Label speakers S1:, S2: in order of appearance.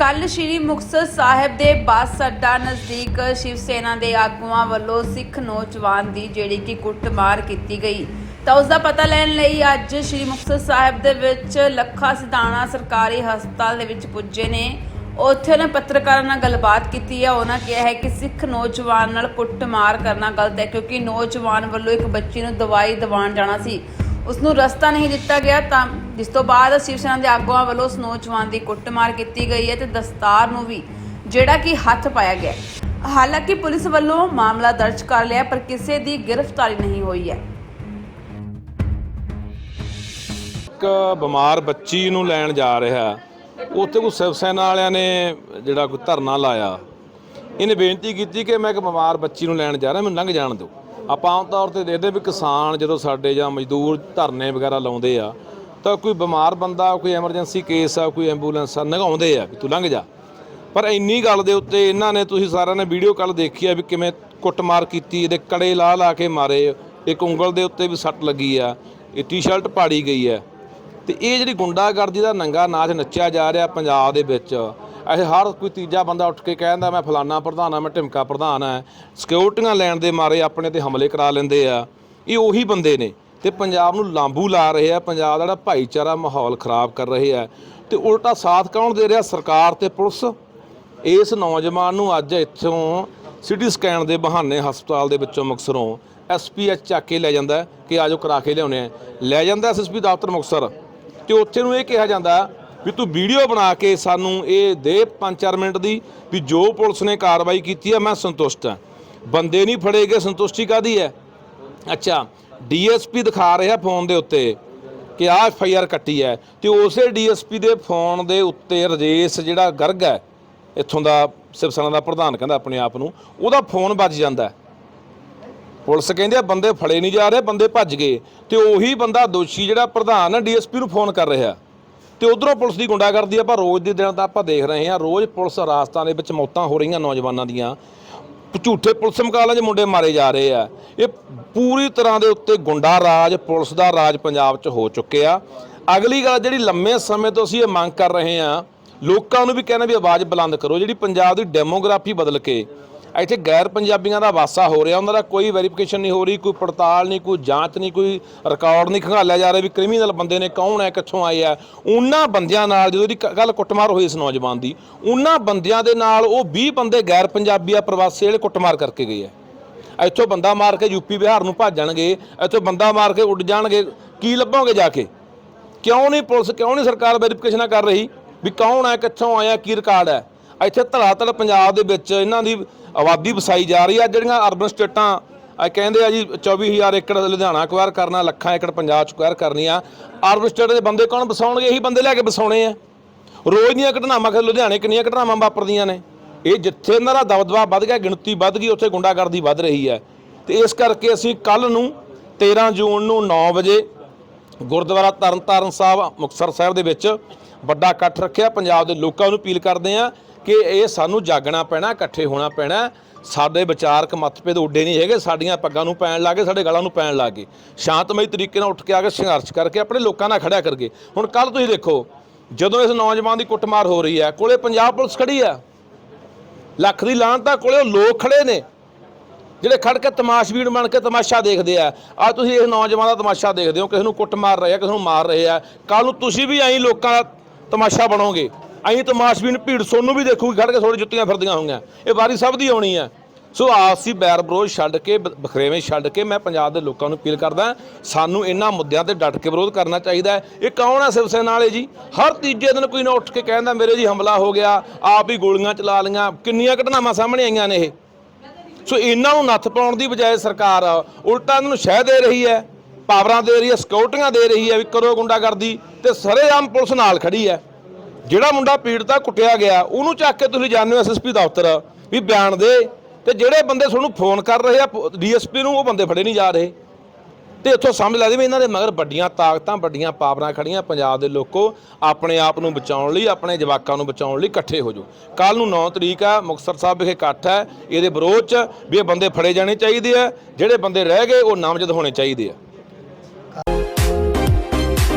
S1: ਕੱਲ ਸ਼੍ਰੀ ਮੁਕਤਸਰ ਸਾਹਿਬ ਦੇ ਬੱਸ ਅੱਡਾ ਨਜ਼ਦੀਕ ਸ਼ਿਵ ਸੈਨਾ ਦੇ ਆਗੂਆਂ ਵੱਲੋਂ ਸਿੱਖ ਨੌਜਵਾਨ ਦੀ ਜਿਹੜੀ ਕਿ ਕੁੱਟਮਾਰ ਕੀਤੀ ਗਈ। ਤਾਂ ਉਸ ਦਾ ਪਤਾ ਲੈਣ ਲਈ ਅੱਜ ਸ਼੍ਰੀ ਮੁਕਤਸਰ ਸਾਹਿਬ ਦੇ ਵਿੱਚ ਲੱਖਾ ਸਿਧਾਣਾ ਸਰਕਾਰੀ ਹਸਪਤਾਲ ਦੇ ਵਿੱਚ ਪੁੱਜੇ ਨੇ। ਉੱਥੇ ਉਹਨਾਂ ਪੱਤਰਕਾਰਾਂ ਨਾਲ ਗੱਲਬਾਤ ਕੀਤੀ ਹੈ। ਉਹਨਾਂ ਕਿਹਾ ਹੈ ਕਿ ਸਿੱਖ ਨੌਜਵਾਨ ਨਾਲ ਕੁੱਟਮਾਰ ਕਰਨਾ ਗਲਤ ਹੈ ਕਿਉਂਕਿ ਨੌਜਵਾਨ ਵੱਲੋਂ ਇੱਕ ਬੱਚੀ ਨੂੰ ਦਵਾਈ ਦਿਵਾਉਣ ਜਾਣਾ ਸੀ। ਉਸ ਨੂੰ ਰਸਤਾ ਨਹੀਂ ਦਿੱਤਾ ਗਿਆ ਤਾਂ ਜਿਸ ਤੋਂ ਬਾਅਦ ਸ਼ਿਵ ਸੈਨਾ ਦੇ ਆਗੂਆਂ ਵੱਲੋਂ ਉਸ ਨੌਜਵਾਨ ਦੀ ਕੁੱਟਮਾਰ ਕੀਤੀ ਗਈ ਹੈ ਤੇ ਦਸਤਾਰ ਨੂੰ ਵੀ ਜਿਹੜਾ ਕਿ ਹੱਥ ਪਾਇਆ ਗਿਆ ਹਾਲਾਂਕਿ ਪੁਲਿਸ ਵੱਲੋਂ ਮਾਮਲਾ ਦਰਜ ਕਰ ਲਿਆ ਪਰ ਕਿਸੇ ਦੀ ਗ੍ਰਿਫਤਾਰੀ ਨਹੀਂ ਹੋਈ ਹੈ।
S2: ਇੱਕ ਬਿਮਾਰ ਬੱਚੀ ਨੂੰ ਲੈਣ ਜਾ ਰਿਹਾ ਉੱਥੇ ਕੋਈ ਸਿਵ ਸੈਨਾ ਵਾਲਿਆਂ ਨੇ ਜਿਹੜਾ ਕੋਈ ਧਰਨਾ ਲਾਇਆ। ਇਹਨੇ ਬੇਨਤੀ ਕੀਤੀ ਕਿ ਮੈਂ ਇੱਕ ਬਿਮਾਰ ਬੱਚੀ ਨੂੰ ਲੈਣ ਜਾ ਰਿਹਾ, ਮੈਨੂੰ ਲੰਘ ਜਾਣ ਦਿਓ। ਆਪਾਂ ਆਮ ਤੌਰ ਤੇ ਦੇਖਦੇ ਵੀ ਕਿਸਾਨ ਜਦੋਂ ਸਾਡੇ ਜਾਂ ਮਜ਼ਦੂਰ ਧਰਨੇ ਵਗੈਰਾ ਲਾਉਂਦੇ ਆ, ਤਾਂ ਕੋਈ ਬਿਮਾਰ ਬੰਦਾ, ਕੋਈ ਐਮਰਜੈਂਸੀ ਕੇਸ ਆ, ਕੋਈ ਐਂਬੂਲੈਂਸ ਆ, ਨਗਾਉਂਦੇ ਆ ਵੀ ਤੂੰ ਲੰਘ ਜਾ। ਪਰ ਇੰਨੀ ਗੱਲ ਦੇ ਉੱਤੇ ਇਹਨਾਂ ਨੇ, ਤੁਸੀਂ ਸਾਰਿਆਂ ਨੇ ਵੀਡੀਓ ਕੱਲ ਦੇਖੀ ਆ ਵੀ ਕਿਵੇਂ ਕੁੱਟਮਾਰ ਕੀਤੀ, ਇਹਦੇ ਕੜੇ ਲਾ ਲਾ ਕੇ ਮਾਰੇ, ਇੱਕ ਉਂਗਲ ਦੇ ਉੱਤੇ ਵੀ ਸੱਟ ਲੱਗੀ ਆ, ਇਹ ਟੀ-ਸ਼ਰਟ ਪਾੜੀ ਗਈ ਹੈ ਤੇ ਇਹ ਜਿਹੜੀ ਗੁੰਡਾਗਰਦੀ ਦਾ ਨੰਗਾ ਨਾਚ ਨੱਚਿਆ ਜਾ ਰਿਹਾ ਪੰਜਾਬ ਦੇ ਵਿੱਚ ਇਹ ਹਰ ਕੋਈ ਤੀਜਾ ਬੰਦਾ ਉੱਠ ਕੇ ਕਹਿੰਦਾ, ਮੈਂ ਫਲਾਨਾ ਪ੍ਰਧਾਨ ਆ ਮੈਂ ਢਿਮਕਾ ਪ੍ਰਧਾਨ ਆ ਸਿਕਿਉਰਟੀਆਂ ਲੈਣ ਦੇ ਮਾਰੇ ਆਪਣੇ ਤੇ ਹਮਲੇ ਕਰਾ ਲੈਂਦੇ ਆ। ਇਹ ਉਹੀ ਬੰਦੇ ਨੇ ਤੇ ਪੰਜਾਬ ਨੂੰ ਲਾਂਬੂ ਲਾ ਰਹੇ ਆ। ਪੰਜਾਬ ਦਾ ਜਿਹੜਾ ਭਾਈਚਾਰਾ ਮਾਹੌਲ ਖਰਾਬ ਕਰ ਰਹੇ ਆ। ਤੇ ਉਲਟਾ ਸਾਥ ਕੌਣ ਦੇ ਰਿਹਾ? ਸਰਕਾਰ ਤੇ ਪੁਲਿਸ। ਇਸ ਨੌਜਵਾਨ ਨੂੰ ਅੱਜ ਇੱਥੋਂ ਸਿਟੀ ਸਕੈਨ ਦੇ ਬਹਾਨੇ ਹਸਪਤਾਲ ਦੇ ਵਿੱਚੋਂ ਮੁਕਤਸਰੋਂ ਐਸਪੀਐਚ ਚੱਕ ਕੇ ਲੈ ਜਾਂਦਾ ਕਿ ਆਜੋ ਕਰਾ ਕੇ ਲਿਆਉਣੇ ਆ। ਲੈ ਜਾਂਦਾ ਐਸਐਸਪੀ ਦਫ਼ਤਰ ਮੁਕਤਸਰ ਤੇ ਉੱਥੇ ਨੂੰ ਇਹ ਕਿਹਾ ਜਾਂਦਾ ਵੀ ਤੂੰ ਵੀਡੀਓ ਬਣਾ ਕੇ ਸਾਨੂੰ ਇਹ ਦੇ 5-4 ਮਿੰਟ ਦੀ ਵੀ ਜੋ ਪੁਲਿਸ ਨੇ ਕਾਰਵਾਈ ਕੀਤੀ ਹੈ ਮੈਂ ਸੰਤੁਸ਼ਟ ਹਾਂ। ਬੰਦੇ ਨਹੀਂ ਫੜੇ ਗਏ ਸੰਤੁਸ਼ਟੀ ਕਾਦੀ ਹੈ? ਅੱਛਾ, ਡੀਐਸਪੀ ਦਿਖਾ ਰਿਹਾ ਫੋਨ ਦੇ ਉੱਤੇ ਕਿ ਆਹ ਐਫ ਆਈ ਆਰ ਕੱਟੀ ਹੈ ਤੇ ਉਸੇ ਡੀਐਸਪੀ ਦੇ ਫੋਨ ਦੇ ਉੱਤੇ ਰਜੇਸ਼ ਜਿਹੜਾ ਗਰਗ ਹੈ, ਇੱਥੋਂ ਦਾ ਸਿਵ ਸੈਨਾ ਦਾ ਪ੍ਰਧਾਨ ਕਹਿੰਦਾ ਆਪਣੇ ਆਪ ਨੂੰ, ਉਹਦਾ ਫੋਨ ਵੱਜ ਜਾਂਦਾ ਪੁਲਿਸ ਕਹਿੰਦੇ ਆ, ਬੰਦੇ ਫੜੇ ਨਹੀਂ ਜਾ ਰਹੇ, ਬੰਦੇ ਭੱਜ ਗਏ ਤੇ ਉਹੀ ਬੰਦਾ ਦੋਸ਼ੀ ਜਿਹੜਾ ਪ੍ਰਧਾਨ ਹੈ, ਡੀਐਸਪੀ ਨੂੰ ਫੋਨ ਕਰ ਰਿਹਾ। ਤੇ ਉਧਰੋਂ ਪੁਲਿਸ ਦੀ ਗੁੰਡਾਗਰਦੀ ਆਪਾਂ ਰੋਜ਼ ਦੇ ਦਿਨ ਤਾਂ ਆਪਾਂ ਦੇਖ ਰਹੇ ਹਾਂ, ਰੋਜ਼ ਪੁਲਿਸ ਰਾਸਤਾਂ ਦੇ ਵਿੱਚ ਮੌਤਾਂ ਹੋ ਰਹੀਆਂ ਨੌਜਵਾਨਾਂ ਦੀਆਂ। ਝੂਠੇ ਪੁਲਿਸ ਮੁਕਾਬਲਿਆਂ 'ਚ ਮੁੰਡੇ ਮਾਰੇ ਜਾ ਰਹੇ ਆ। ਇਹ ਪੂਰੀ ਤਰ੍ਹਾਂ ਦੇ ਉੱਤੇ ਗੁੰਡਾ ਰਾਜ, ਪੁਲਿਸ ਦਾ ਰਾਜ ਪੰਜਾਬ 'ਚ ਹੋ ਚੁੱਕਿਆ। ਅਗਲੀ ਗੱਲ, ਜਿਹੜੀ ਲੰਮੇ ਸਮੇਂ ਤੋਂ ਅਸੀਂ ਇਹ ਮੰਗ ਕਰ ਰਹੇ ਆ ਲੋਕਾਂ ਨੂੰ ਵੀ ਕਹਿੰਦੇ ਵੀ ਆਵਾਜ਼ ਬੁਲੰਦ ਕਰੋ, ਜਿਹੜੀ ਪੰਜਾਬ ਦੀ ਡੈਮੋਗ੍ਰਾਫੀ ਬਦਲ ਕੇ ਇੱਥੇ ਗੈਰ ਪੰਜਾਬੀਆਂ ਦਾ ਵਾਸਾ ਹੋ ਰਿਹਾ। ਉਹਨਾਂ ਦਾ ਕੋਈ ਵੈਰੀਫਿਕੇਸ਼ਨ ਨਹੀਂ ਹੋ ਰਹੀ, ਕੋਈ ਪੜਤਾਲ ਨਹੀਂ, ਕੋਈ ਜਾਂਚ ਨਹੀਂ, ਕੋਈ ਰਿਕਾਰਡ ਨਹੀਂ ਖੰਗਾਲਿਆ ਜਾ ਰਿਹਾ ਵੀ ਕ੍ਰਿਮੀਨਲ ਬੰਦੇ ਨੇ ਕੌਣ ਹੈ, ਕਿੱਥੋਂ ਆਏ ਆ। ਉਹਨਾਂ ਬੰਦਿਆਂ ਨਾਲ ਜਦੋਂ ਦੀ ਗੱਲ ਕੁੱਟਮਾਰ ਹੋਈ ਇਸ ਨੌਜਵਾਨ ਦੀ, ਉਹਨਾਂ ਬੰਦਿਆਂ ਦੇ ਨਾਲ ਉਹ 20 ਬੰਦੇ ਗੈਰ ਪੰਜਾਬੀ ਆ, ਪ੍ਰਵਾਸੀ ਜਿਹੜੇ ਕੁੱਟਮਾਰ ਕਰਕੇ ਗਏ ਆ। ਇੱਥੋਂ ਬੰਦਾ ਮਾਰ ਕੇ ਯੂਪੀ ਬਿਹਾਰ ਨੂੰ ਭੱਜ ਜਾਣਗੇ, ਇੱਥੋਂ ਬੰਦਾ ਮਾਰ ਕੇ ਉੱਡ ਜਾਣਗੇ, ਕੀ ਲੱਭੋਗੇ ਜਾ ਕੇ? ਕਿਉਂ ਨਹੀਂ ਪੁਲਿਸ, ਕਿਉਂ ਨਹੀਂ ਸਰਕਾਰ ਵੈਰੀਫਿਕੇਸ਼ਨਾਂ ਕਰ ਰਹੀ ਵੀ ਕੌਣ ਹੈ, ਕਿੱਥੋਂ ਆਇਆ, ਕੀ ਰਿਕਾਰਡ ਹੈ? ਇੱਥੇ ਧੜਾਧੜ ਪੰਜਾਬ ਦੇ ਵਿੱਚ ਇਹਨਾਂ ਦੀ ਆਬਾਦੀ ਵਸਾਈ ਜਾ ਰਹੀ ਹੈ ਜਿਹੜੀਆਂ ਅਰਬਨ ਸਟੇਟਾਂ ਆ ਕਹਿੰਦੇ ਆ ਜੀ 24000 ਏਕੜ ਲੁਧਿਆਣਾ ਅਕਵਾਇਰ ਕਰਨਾ, ਲੱਖਾਂ ਏਕੜ ਪੰਜਾਬ ਚ ਅਕਵਾਇਰ ਕਰਨੀ ਆ। ਅਰਬਨ ਸਟੇਟ ਦੇ ਬੰਦੇ ਕੌਣ ਵਸਾਉਣਗੇ? ਇਹੀ ਬੰਦੇ ਲੈ ਕੇ ਵਸਾਉਣੇ ਆ। ਰੋਜ਼ ਦੀਆਂ ਘਟਨਾਵਾਂ ਕਿ ਲੁਧਿਆਣੇ ਕਿੰਨੀਆਂ ਘਟਨਾਵਾਂ ਵਾਪਰਦੀਆਂ ਨੇ। ਇਹ ਜਿੱਥੇ ਇਹਨਾਂ ਦਾ ਦਬਦਬਾ ਵੱਧ ਗਿਆ, ਗਿਣਤੀ ਵੱਧ ਗਈ, ਉੱਥੇ ਗੁੰਡਾਗਰਦੀ ਵੱਧ ਰਹੀ ਹੈ। ਤੇ ਇਸ ਕਰਕੇ ਅਸੀਂ ਕੱਲ ਨੂੰ 13 ਜੂਨ ਨੂੰ 9 ਵਜੇ ਗੁਰਦੁਆਰਾ ਤਰਨਤਾਰਨ ਸਾਹਿਬ, ਮੁਕਤਸਰ ਸਾਹਿਬ ਦੇ ਵਿੱਚ ਵੱਡਾ ਇਕੱਠ ਰੱਖਿਆ। ਪੰਜਾਬ ਦੇ ਲੋਕਾਂ ਨੂੰ ਅਪੀਲ ਕਰਦੇ ਆ ਕਿ ਇਹ ਸਾਨੂੰ ਜਾਗਣਾ ਪੈਣਾ, ਇਕੱਠੇ ਹੋਣਾ ਪੈਣਾ। ਸਾਡੇ ਵਿਚਾਰਕ ਮਤਭੇਦ ਉੱਡੇ ਨਹੀਂ ਹੈਗੇ, ਸਾਡੀਆਂ ਪੱਗਾਂ ਨੂੰ ਪੈਣ ਲੱਗੇ ਸਾਡੇ ਗਲਾਂ ਨੂੰ ਪੈਣ ਲੱਗੇ ਸ਼ਾਂਤਮਈ ਤਰੀਕੇ ਨਾਲ ਉੱਠ ਕੇ ਆ ਕੇ ਸੰਘਰਸ਼ ਕਰਕੇ ਆਪਣੇ ਲੋਕਾਂ ਨਾਲ ਖੜਿਆ ਕਰਗੇ। ਹੁਣ ਕੱਲ ਤੁਸੀਂ ਦੇਖੋ, ਜਦੋਂ ਇਸ ਨੌਜਵਾਨ ਦੀ ਕੁੱਟਮਾਰ ਹੋ ਰਹੀ ਹੈ, ਕੋਲੇ ਪੰਜਾਬ ਪੁਲਿਸ ਖੜੀ ਆ ਲੱਖ ਦੀ ਲਾਂਤਾ ਕੋਲੇ ਉਹ ਲੋਕ ਖੜੇ ਨੇ, ਜਿਹੜੇ ਖੜ ਕੇ ਤਮਾਸ਼ਬੀਨ ਬਣ ਕੇ ਤਮਾਸ਼ਾ ਦੇਖਦੇ ਆ। ਆ ਤੁਸੀਂ ਇਸ ਨੌਜਵਾਨ ਦਾ ਤਮਾਸ਼ਾ ਦੇਖਦੇ ਹੋ, ਕਿਸੇ ਨੂੰ ਕੁੱਟ ਮਾਰ ਰਹੇ ਆ, ਕਿਸੇ ਨੂੰ ਮਾਰ ਰਹੇ ਆ। ਕੱਲ ਨੂੰ ਤੁਸੀਂ ਵੀ ਐਂ ਲੋਕਾਂ ਦਾ ਤਮਾਸ਼ਾ ਬਣੋਗੇ। ਐਂ ਤਮਾਸ਼ਬੀਨ ਭੀੜ ਸੋਨੂੰ ਵੀ ਦੇਖੂਗੀ, ਖੜ ਕੇ ਥੋੜੀ ਜੁੱਤੀਆਂ ਫਿਰਦੀਆਂ ਹੋਣਗੀਆਂ। ਇਹ ਵਾਰੀ ਸਭ ਦੀ ਆਉਣੀ ਹੈ। ਸੋ ਆਪਸੀ ਬੈਰ ਵਿਰੋਧ ਛੱਡ ਕੇ ਬਖਰੇਵੇਂ ਛੱਡ ਕੇ ਮੈਂ ਪੰਜਾਬ ਦੇ ਲੋਕਾਂ ਨੂੰ ਅਪੀਲ ਕਰਦਾ ਸਾਨੂੰ ਇਹਨਾਂ ਮੁੱਦਿਆਂ ਤੇ ਡਟ ਕੇ ਵਿਰੋਧ ਕਰਨਾ ਚਾਹੀਦਾ ਹੈ। ਇਹ ਕੌਣ ਹੈ ਸਿਵ ਸੈਨਾ ਵਾਲੇ ਜੀ? ਹਰ ਤੀਜੇ ਦਿਨ ਕੋਈ ਨਾ ਉੱਠ ਕੇ ਕਹਿੰਦਾ, ਮੇਰੇ ਜੀ ਹਮਲਾ ਹੋ ਗਿਆ, ਆਪ ਹੀ ਗੋਲੀਆਂ ਚਲਾ ਲਈਆਂ। ਕਿੰਨੀਆਂ ਘਟਨਾਵਾਂ ਸਾਹਮਣੇ ਆਈਆਂ ਨੇ ਇਹ? ਸੋ ਇਹਨਾਂ ਨੂੰ ਨੱਥ ਪਾਉਣ ਦੀ ਬਜਾਏ ਸਰਕਾਰ ਉਲਟਾ ਇਹਨਾਂ ਨੂੰ ਸ਼ਹਿ ਦੇ ਰਹੀ ਹੈ, ਪਾਵਰਾਂ ਦੇ ਰਹੀ ਹੈ, ਸਿਕਿਉਰਟੀਆਂ ਦੇ ਰਹੀ ਹੈ ਵੀ ਕਰੋ ਗੁੰਡਾਗਰਦੀ ਤੇ ਸਰੇਆਮ ਪੁਲਿਸ ਨਾਲ ਖੜੀ ਹੈ। ਜਿਹੜਾ ਮੁੰਡਾ ਪੀੜਤਾ ਕੁੱਟਿਆ ਗਿਆ, ਉਹਨੂੰ ਚੱਕ ਕੇ ਤੁਸੀਂ ਜਾਂਦੇ ਹੋ ਐਸਐਸਪੀ ਦਫ਼ਤਰ ਵੀ ਬਿਆਨ ਦੇ, ਤੇ ਜਿਹੜੇ ਬੰਦੇ ਤੁਹਾਨੂੰ ਫੋਨ ਕਰ ਰਹੇ ਆ ਡੀਐਸਪੀ ਨੂੰ, ਉਹ ਬੰਦੇ ਫੜੇ ਨਹੀਂ ਜਾ ਰਹੇ। ਤੇ ਇੱਥੋਂ ਸਮਝ ਲੱਗਦੀ ਵੀ ਇਹਨਾਂ ਦੇ ਮਗਰ ਵੱਡੀਆਂ ਤਾਕਤਾਂ, ਵੱਡੀਆਂ ਪਾਵਰਾਂ ਖੜੀਆਂ ਪੰਜਾਬ ਦੇ ਲੋਕੋ, ਆਪਣੇ ਆਪ ਨੂੰ ਬਚਾਉਣ ਲਈ, ਆਪਣੇ ਜਵਾਕਾਂ ਨੂੰ ਬਚਾਉਣ ਲਈ ਇਕੱਠੇ ਹੋ ਜਾਓ। ਕੱਲ ਨੂੰ 9 ਤਰੀਕ ਆ ਮੁਕਤਸਰ ਸਾਹਿਬ ਵਿਖੇ ਇਕੱਠ ਹੈ, ਇਹਦੇ ਵਿਰੋਧ ਚ ਵੀ ਇਹ ਬੰਦੇ ਫੜੇ ਜਾਣੇ ਚਾਹੀਦੇ ਆ, ਜਿਹੜੇ ਬੰਦੇ ਰਹਿ ਗਏ, ਉਹ ਨਾਮਜ਼ਦ ਹੋਣੇ ਚਾਹੀਦੇ ਆ।